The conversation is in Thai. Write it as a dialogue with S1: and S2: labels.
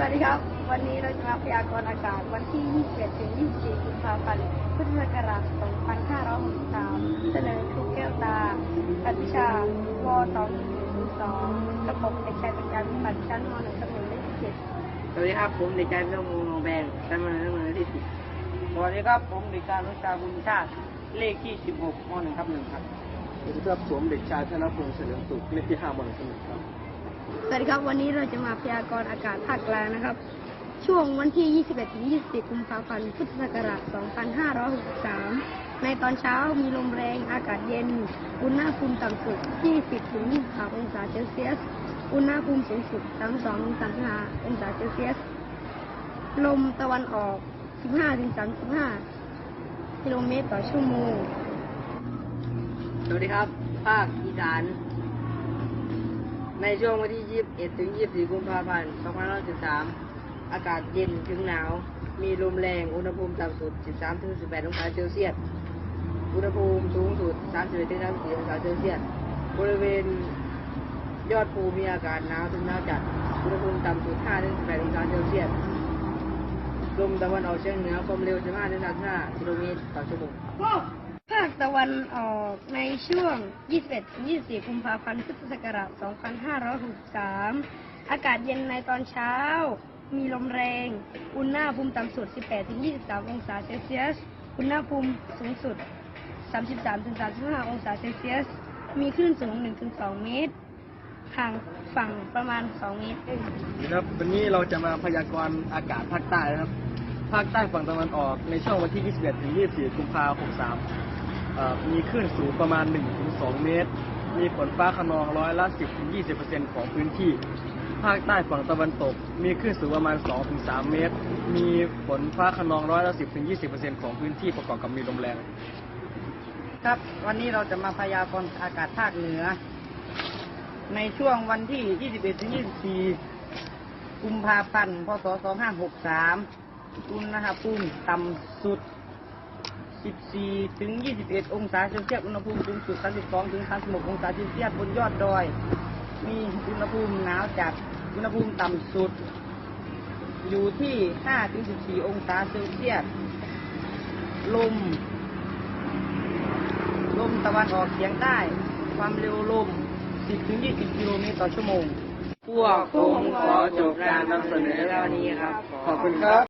S1: สวัสดีครับ วันนี้เราจะมาพยากรณ์อากาศวันที่21ถึง 24 กุมภาพันธ์ พุทธศักราช 2563 เสนอครูแก้วตากัวิชาว2102ระบบเด็กชายประจำปัดชั้นม .1 ตำแหน่งเลข7
S2: สวัสดีครับ ผมเด็กชายพิรพงษ์โนแบงจำนวนจำนวนที่สิบ
S3: สวัสดีครับ ผมเด็กชายรุชาบุญชาติ เลขที่ 16ม .1 ครับ1ครับ
S4: สวัสดีครับ ผมเด็กชายธนพงษ์เฉลิมสุข เลขที่ห้ามหนึ่งสมุทรครับ
S1: สวัสดีครับวันนี้เราจะมาพยากรณ์อากาศภาคกลางนะครับ ช่วงวันที่ 21ถึง24 กุมภาพันธ์ พุทธศักราช 2563 ในตอนเช้ามีลมแรงอากาศเย็น อุณหภูมิต่ำสุด 20ถึง23องศาเซลเซียส อุณหภูมิสูงสุด 32ถึง35องศาเซลเซียส ลมตะวันออก 15ถึง35 กิโลเมตรต่อชั่วโมง
S2: สวัสดีครับ ภาคอีสาน ในช่วงวันที่ 21 ถึง 24 กุมภาพันธ์ 2563 อากาศเย็นถึงหนาว มีลมแรง อุณหภูมิต่ำสุด 13 ถึง 18 องศาเซลเซียส อุณหภูมิสูงสุด 31 ถึง 34 องศาเซลเซียส บริเวณยอดภูมีอากาศหนาวถึงหนาวจัด อุณหภูมิต่ำสุด 5 ถึง 18 องศาเซลเซียส ลมตะวันออกเฉียงเหนือความเร็ว 15 ถึง 35 กิโลเมตรต่อชั่วโมงา
S1: คตะวันออกในช่วง 21-24 กุมภาพันธ์ พุทธศักราช 2563 อากาศเย็นในตอนเช้า มีลมแรง อุณหภูมิต่ำสุด 18-23 องศาเซลเซียส อุณหภูมิสูงสุด 33-35 องศาเซลเซียส มีคลื่นสูง 1-2 เมตร ห่างฝั่งประมาณ 2 เมตร
S4: ครับ วันนี้เราจะมาพยากรณ์อากาศภาคใต้นะครับภาคใต้ฝั่งตะวันออกในช่วงวันที่ 21 ถึง 24 กุมภาพันธ์ 63 มีคลื่นสูงประมาณ 1-2 เมตร มีฝนฟ้าขนองร้อยละ 10-20%ของพื้นที่ ภาคใต้ฝั่งตะวันตก มีคลื่นสูงประมาณ 2-3 เมตร มีฝนฟ้าขนองร้อยละ 10-20%ของพื้นที่ประกอบกับมีลมแรง
S3: ครับวันนี้เราจะมาพยากรณ์อากาศภาคเหนือ ในช่วงวันที่ 21-24 กุมภาพันธ์ พศ 2563 อุณหภูมิต่ำสุด 14ถึง 21 องศาเซลเซียส อุณหภูมิสูงสุด 32 ถึง 36 องศาเซลเซียส บนยอดดอย มีอุณหภูมิหนาวจัด อุณหภูมิต่ำสุด อยู่ที่ 5 ถึง 14 องศาเซลเซียส ลม ลมตะวันออกเฉียงใต้ ความเร็วลม 10 ถึง 20 กิโลเมตรต่อชั่วโมง
S2: พวกผมขอจบการนำเสนอเท่านี้ครับ
S4: ขอบคุณครับ